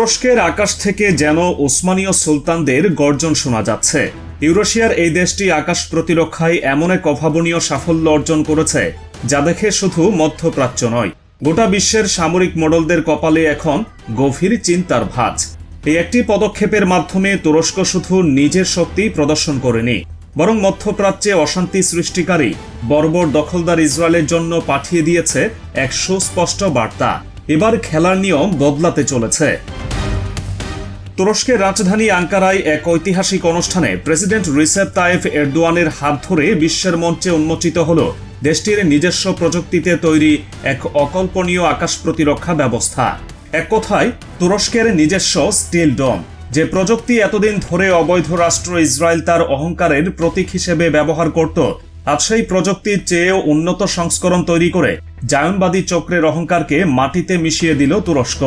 তুরস্কের আকাশ থেকে যেন ওসমানীয় সুলতানদের গর্জন শোনা যাচ্ছে। ইউরোশিয়ার এই দেশটি আকাশ প্রতিরক্ষায় এমন এক অভাবনীয় সাফল্য অর্জন করেছে, যা দেখে শুধু মধ্যপ্রাচ্য নয়। গোটা বিশ্বের সামরিক মডেলদের কপালে এখন গভীর চিন্তার ভাঁজ। এই একটি পদক্ষেপের মাধ্যমে তুরস্ক শুধু নিজের শক্তি প্রদর্শন করেনি, বরং মধ্যপ্রাচ্যে অশান্তি সৃষ্টিকারী বর্বর দখলদার ইসরায়েলের জন্য পাঠিয়ে দিয়েছে এক সুস্পষ্ট বার্তা। এবার খেলার নিয়ম বদলাতে চলেছে। তুরস্কের রাজধানী আঙ্কারায় এক ঐতিহাসিক অনুষ্ঠানে প্রেসিডেন্ট রিসেপ তায়েফ এরদোয়ানের হাত ধরে বিশ্বের মঞ্চে উন্মোচিত হল দেশটির নিজস্ব প্রযুক্তিতে তৈরি এক অকল্পনীয় আকাশ প্রতিরক্ষা ব্যবস্থা। এক কথায়, তুরস্কের নিজস্ব স্টিল ডোম, যে প্রযুক্তি এতদিন ধরে অবৈধ রাষ্ট্র ইসরায়েল তার অহংকারের প্রতীক হিসেবে ব্যবহার করত, আজ সেই প্রযুক্তির চেয়েও উন্নত সংস্করণ তৈরি করে জায়নবাদী চক্রের অহংকারকে মাটিতে মিশিয়ে দিল তুরস্ক।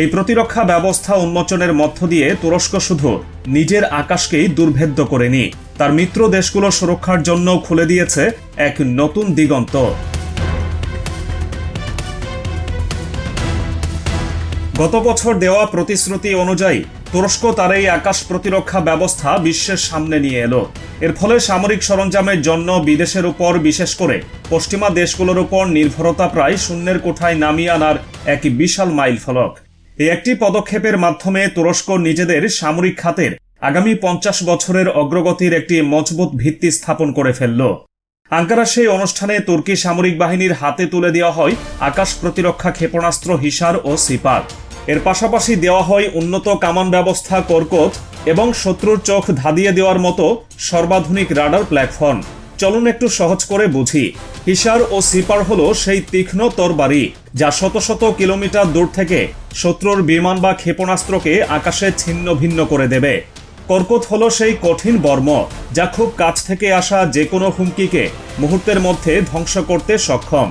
এই প্রতিরক্ষা ব্যবস্থা উন্মোচনের মধ্য দিয়ে তুরস্ক শুধু নিজের আকাশকেই দুর্ভেদ্য করেনি। তার মিত্র দেশগুলো সুরক্ষার জন্য খুলে দিয়েছে এক নতুন দিগন্ত। গত বছর দেওয়া প্রতিশ্রুতি অনুযায়ী তুরস্ক তার এই আকাশ প্রতিরক্ষা ব্যবস্থা বিশ্বের সামনে নিয়ে এলো। এর ফলে সামরিক সরঞ্জামের জন্য বিদেশের উপর, বিশেষ করে পশ্চিমা দেশগুলোর উপর নির্ভরতা প্রায় শূন্যের কোঠায় নামিয়ে আনার এক বিশাল মাইল ফলক এই একটি পদক্ষেপের মাধ্যমে তুরস্ক নিজেদের সামরিক খাতের আগামী পঞ্চাশ বছরের অগ্রগতির একটি মজবুত ভিত্তি স্থাপন করে ফেলল। আঙ্কারা সেই অনুষ্ঠানে তুর্কি সামরিক বাহিনীর হাতে তুলে দেওয়া হয় আকাশ প্রতিরক্ষা ক্ষেপণাস্ত্র, হিসার ও সিপার। এর পাশাপাশি দেওয়া হয় উন্নত কামান ব্যবস্থা, কর্কট এবং শত্রুর চোখ ধাঁধিয়ে দেওয়ার মতো সর্বাধুনিক রাডার প্ল্যাটফর্ম। চলুন একটু সহজ করে বুঝি। হিসার ও সিপার হলো সেই তীক্ষ্ণ তরবারি, যা শত শত কিলোমিটার দূর থেকে শত্রুর বিমান বা ক্ষেপণাস্ত্রকে আকাশে ছিন্ন ভিন্ন করে দেবে। কর্কট হলো সেই কঠিন বর্ম, যা খুব কাছ থেকে আসা যে কোনো হুমকিকে মুহূর্তের মধ্যে ধ্বংস করতে সক্ষম।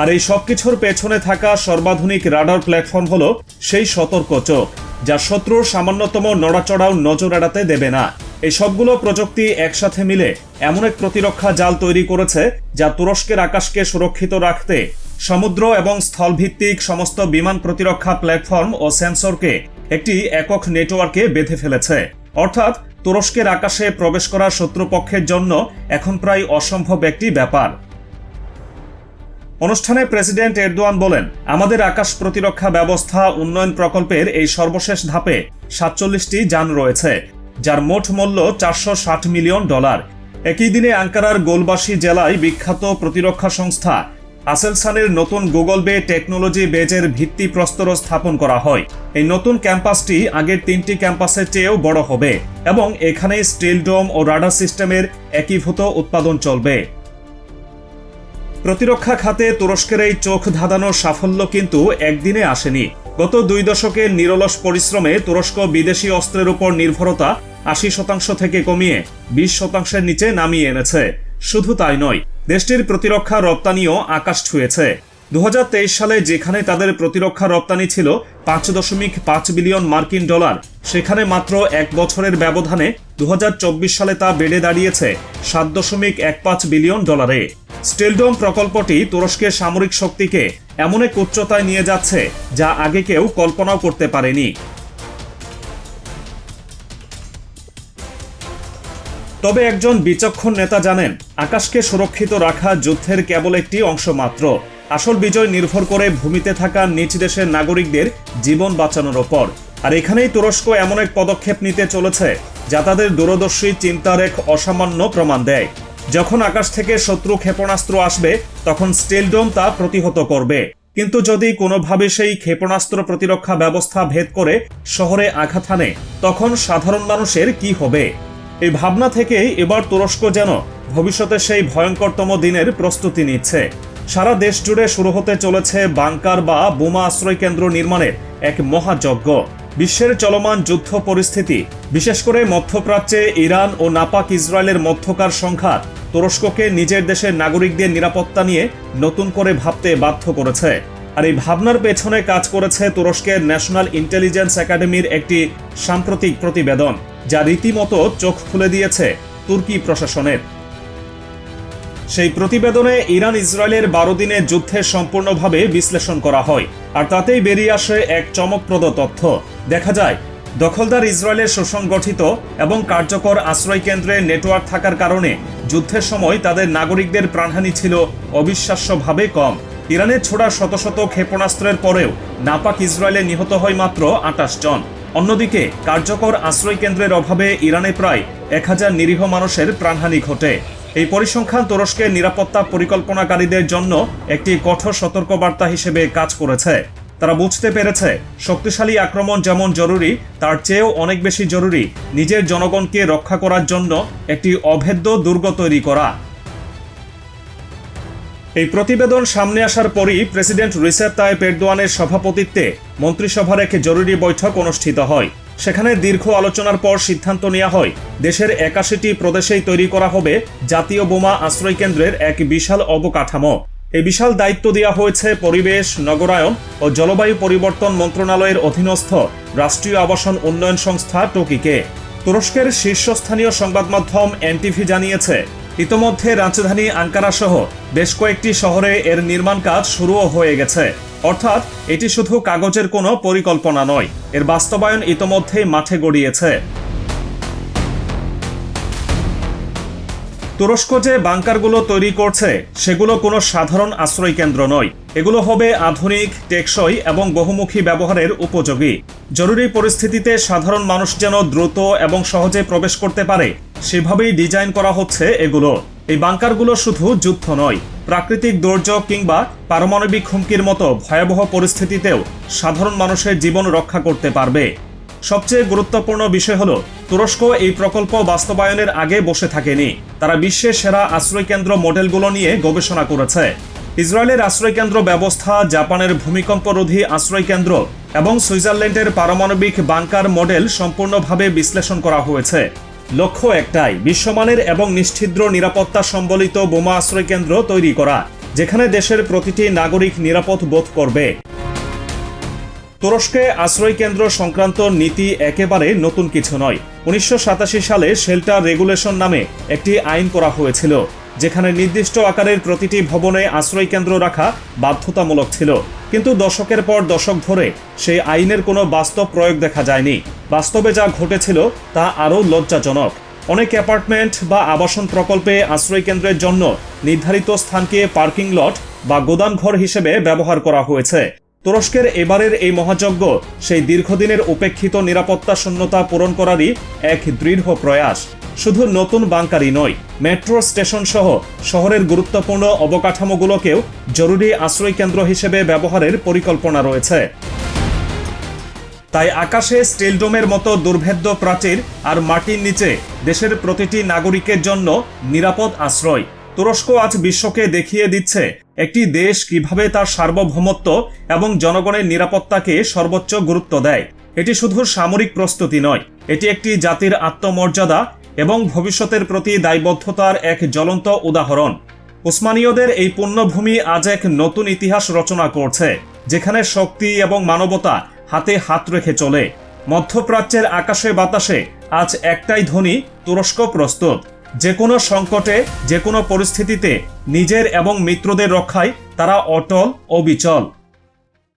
আর এই সবকিছুর পেছনে থাকা সর্বাধুনিক রাডার প্ল্যাটফর্ম হলো সেই সতর্ক চোখ, যা শত্রুর সামান্যতম নড়াচড়াও নজর এড়াতে দেবে না। এই সবগুলো প্রযুক্তি একসাথে মিলে এমন এক প্রতিরক্ষা জাল তৈরি করেছে যা তুরস্কের আকাশকে সুরক্ষিত রাখতে সমুদ্র এবং স্থলভিত্তিক সমস্ত বিমান প্রতিরক্ষা প্ল্যাটফর্ম ও সেন্সরকে একটি একক নেটওয়ার্কে বেঁধে ফেলেছে। অর্থাৎ তুরস্কের আকাশে প্রবেশ করা শত্রুপক্ষের জন্য এখন প্রায় অসম্ভব একটি ব্যাপার। অনুষ্ঠানে প্রেসিডেন্ট এরদোয়ান বলেন, আমাদের আকাশ প্রতিরক্ষা ব্যবস্থা উন্নয়ন প্রকল্পের এই সর্বশেষ ধাপে সাতচল্লিশটি যান রয়েছে। যার মোট মূল্য চারশো ষাট মিলিয়ন ডলার। একই দিনে আঙ্কারার গোলবাসী জেলায় বিখ্যাত প্রতিরক্ষা সংস্থা আসেলসানের নতুন গুগল বে টেকনোলজি বেজের ভিত্তি প্রস্তর স্থাপন করা হয়। এই নতুন ক্যাম্পাসটি আগের তিনটি ক্যাম্পাসের চেয়েও বড় হবে এবং এখানেই স্টিল ডোম ও রাডার সিস্টেমের একীভূত উৎপাদন চলবে। প্রতিরক্ষা খাতে তুরস্কের এই চোখ ধাঁধানোর সাফল্য কিন্তু একদিনে আসেনি। গত দুই দশকের নিরলস পরিশ্রমে তুরস্ক বিদেশি অস্ত্রের উপর নির্ভরতা আশি শতাংশ থেকে কমিয়ে বিশ শতাংশের নিচে নামিয়ে এনেছে। শুধু তাই নয়, দেশটির প্রতিরক্ষা রপ্তানিও আকাশ ছুঁয়েছে। দু হাজার তেইশ সালে যেখানে তাদের প্রতিরক্ষা রপ্তানি ছিল পাঁচ দশমিক পাঁচ বিলিয়ন মার্কিন ডলার, সেখানে মাত্র এক বছরের ব্যবধানে দু হাজার চব্বিশ সালে তা বেড়ে দাঁড়িয়েছে সাত দশমিক এক পাঁচ বিলিয়ন ডলারে। স্টিলডোম প্রকল্পটি তুরস্কের সামরিক শক্তিকে এমন এক উচ্চতায় নিয়ে যাচ্ছে যা আগে কেউ কল্পনাও করতে পারেনি। তবে একজন বিচক্ষণ নেতা জানেন, আকাশকে সুরক্ষিত রাখা যুদ্ধের কেবল একটি অংশ মাত্র। আসল বিজয় নির্ভর করে ভূমিতে থাকা নিজ দেশের নাগরিকদের জীবন বাঁচানোর ওপর। আর এখানেই তুরস্ক এমন এক পদক্ষেপ নিতে চলেছে, যা তাদের দূরদর্শী চিন্তার এক অসামান্য প্রমাণ দেয়। যখন আকাশ থেকে শত্রু ক্ষেপণাস্ত্র আসবে, তখন স্টেলডোম তা প্রতিহত করবে। কিন্তু যদি কোনোভাবে সেই ক্ষেপণাস্ত্র প্রতিরক্ষা ব্যবস্থা ভেদ করে শহরে আঘাত হানে, তখন সাধারণ মানুষের কি হবে? এই ভাবনা থেকেই এবার তুরস্ক যেন ভবিষ্যতে সেই ভয়ঙ্করতম দিনের প্রস্তুতি নিচ্ছে। সারা দেশ জুড়ে শুরু হতে চলেছে বাংকার বা বোমা আশ্রয় কেন্দ্র নির্মাণের এক মহাযজ্ঞ। বিশ্বের চলমান যুদ্ধ পরিস্থিতি, বিশেষ করে মধ্যপ্রাচ্যে ইরান ও নাপাক ইসরায়েলের মধ্যকার সংঘাত, তুরস্ককে নিজের দেশের নাগরিকদের নিরাপত্তা নিয়ে নতুন করে ভাবতে বাধ্য করেছে। আর এই ভাবনার পেছনে কাজ করেছে তুরস্কের ন্যাশনাল ইন্টেলিজেন্স একাডেমির একটি সাম্প্রতিক প্রতিবেদন। যা রীতিমতো চোখ খুলে দিয়েছে তুর্কি প্রশাসনের। সেই প্রতিবেদনে ইরান ইসরায়েলের বারো দিনের যুদ্ধের সম্পূর্ণভাবে বিশ্লেষণ করা হয়, আর তাতেই বেরিয়ে আসে এক চমকপ্রদ তথ্য। দেখা যায়, দখলদার ইসরায়েলের সুসংগঠিত এবং কার্যকর আশ্রয় কেন্দ্রে নেটওয়ার্ক থাকার কারণে যুদ্ধের সময় তাদের নাগরিকদের প্রাণহানি ছিল অবিশ্বাস্যভাবে কম। ইরানের ছোড়া শত শত ক্ষেপণাস্ত্রের পরেও নাপাক ইসরায়েলে নিহত হয় মাত্র আটাশ জন। অন্যদিকে, কার্যকর আশ্রয় কেন্দ্রের অভাবে ইরানে প্রায় এক হাজার নিরীহ মানুষের প্রাণহানি ঘটে। এই পরিসংখ্যান তুরস্কের নিরাপত্তা পরিকল্পনাকারীদের জন্য একটি কঠোর সতর্কবার্তা হিসেবে কাজ করেছে। তারা বুঝতে পেরেছে, শক্তিশালী আক্রমণ যেমন জরুরি, তার চেয়েও অনেক বেশি জরুরি নিজের জনগণকে রক্ষা করার জন্য একটি অভেদ্য দুর্গ তৈরি করা। এই প্রতিবেদন সামনে আসার পরই প্রেসিডেন্ট রিসেপ তায়েব এরদোয়ানের সভাপতিত্বে মন্ত্রিসভার এক জরুরি বৈঠক অনুষ্ঠিত হয়। সেখানে দীর্ঘ আলোচনার পর সিদ্ধান্ত নেওয়া হয়, দেশের একাশিটি প্রদেশেই তৈরি করা হবে জাতীয় বোমা আশ্রয় কেন্দ্রের এক বিশাল অবকাঠামো। এই বিশাল দায়িত্ব দেওয়া হয়েছে পরিবেশ, নগরায়ন ও জলবায়ু পরিবর্তন মন্ত্রণালয়ের অধীনস্থ রাষ্ট্রীয় আবাসন উন্নয়ন সংস্থা টোকিকে। তুরস্কের শীর্ষস্থানীয় সংবাদ মাধ্যম এনটিভি জানিয়েছে ইতোমধ্যে রাজধানী আঙ্কারা সহ বেশ কয়েকটি শহরে এর নির্মাণ কাজ শুরুও হয়ে গেছে। অর্থাৎ, এটি শুধু কাগজের কোনো পরিকল্পনা নয়, এর বাস্তবায়ন ইতোমধ্যেই মাঠে গড়িয়েছে। তুরস্ক যে বাংকারগুলো তৈরি করছে, সেগুলো কোনো সাধারণ আশ্রয় কেন্দ্র নয়। এগুলো হবে আধুনিক, টেকসই এবং বহুমুখী ব্যবহারের উপযোগী। জরুরি পরিস্থিতিতে সাধারণ মানুষ যেন দ্রুত এবং সহজে প্রবেশ করতে পারে, সেভাবেই ডিজাইন করা হচ্ছে এগুলো। এই বাংকারগুলো শুধু যুদ্ধ নয়, প্রাকৃতিক দুর্যোগ কিংবা পারমাণবিক হুমকির মতো ভয়াবহ পরিস্থিতিতেও সাধারণ মানুষের জীবন রক্ষা করতে পারবে। সবচেয়ে গুরুত্বপূর্ণ বিষয় হলো, তুরস্ক এই প্রকল্প বাস্তবায়নের আগে বসে থাকেনি। তারা বিশ্বের সেরা আশ্রয়কেন্দ্র মডেলগুলো নিয়ে গবেষণা করেছে। ইসরায়েলের আশ্রয়কেন্দ্র ব্যবস্থা, জাপানের ভূমিকম্পরোধী আশ্রয়কেন্দ্র এবং সুইজারল্যান্ডের পারমাণবিক বাংকার মডেল সম্পূর্ণভাবে বিশ্লেষণ করা হয়েছে। লক্ষ্য একটাই, বিশ্বমানের এবং নিশ্ছিদ্র নিরাপত্তা সম্বলিত বোমা আশ্রয়কেন্দ্র তৈরি করা, যেখানে দেশের প্রতিটি নাগরিক নিরাপদ বোধ করবে। তুরস্কে আশ্রয় কেন্দ্র সংক্রান্ত নীতি একেবারে নতুন কিছু নয়। উনিশশো সালে শেল্টার রেগুলেশন নামে একটি আইন করা হয়েছিল, যেখানে নির্দিষ্ট আকারের প্রতিটি ভবনে আশ্রয় কেন্দ্র রাখা বাধ্যতামূলক ছিল। কিন্তু দশকের পর দশক ধরে সেই আইনের কোনো বাস্তব প্রয়োগ দেখা যায়নি। বাস্তবে যা ঘটেছিল তা আরও লজ্জাজনক। অনেক অ্যাপার্টমেন্ট বা আবাসন প্রকল্পে আশ্রয় কেন্দ্রের জন্য নির্ধারিত স্থানকে পার্কিং লট বা গোদামঘর হিসেবে ব্যবহার করা হয়েছে। তুরস্কের এবারের এই মহাযজ্ঞ সেই দীর্ঘদিনের উপেক্ষিত নিরাপত্তা শূন্যতা পূরণ করারই এক দৃঢ় প্রয়াস। শুধু নতুন বাংকারই নয়, মেট্রো স্টেশন সহ শহরের গুরুত্বপূর্ণ অবকাঠামোগুলোকেও জরুরি আশ্রয় কেন্দ্র হিসেবে ব্যবহারের পরিকল্পনা রয়েছে। তাই আকাশে স্টিলডোমের মতো দুর্ভেদ্য প্রাচীর আর মাটির নিচে দেশের প্রতিটি নাগরিকের জন্য নিরাপদ আশ্রয়। তুরস্ক আজ বিশ্বকে দেখিয়ে দিচ্ছে একটি দেশ কীভাবে তার সার্বভৌমত্ব এবং জনগণের নিরাপত্তাকে সর্বোচ্চ গুরুত্ব দেয়, এটি শুধু সামরিক প্রস্তুতি নয়, এটি একটি জাতির আত্মমর্যাদা এবং ভবিষ্যতের প্রতি দায়বদ্ধতার এক জ্বলন্ত উদাহরণ। উসমানীয়দের এই পুণ্যভূমি আজ এক নতুন ইতিহাস রচনা করছে, যেখানে শক্তি এবং মানবতা হাতে হাত রেখে চলে। মধ্যপ্রাচ্যের আকাশে বাতাসে আজ একটাই ধ্বনি, তুরস্ক প্রস্তুত। যে কোনো সংকটে যে কোনো পরিস্থিতিতে নিজের এবং মিত্রদের রক্ষায় তারা অটল অবিচল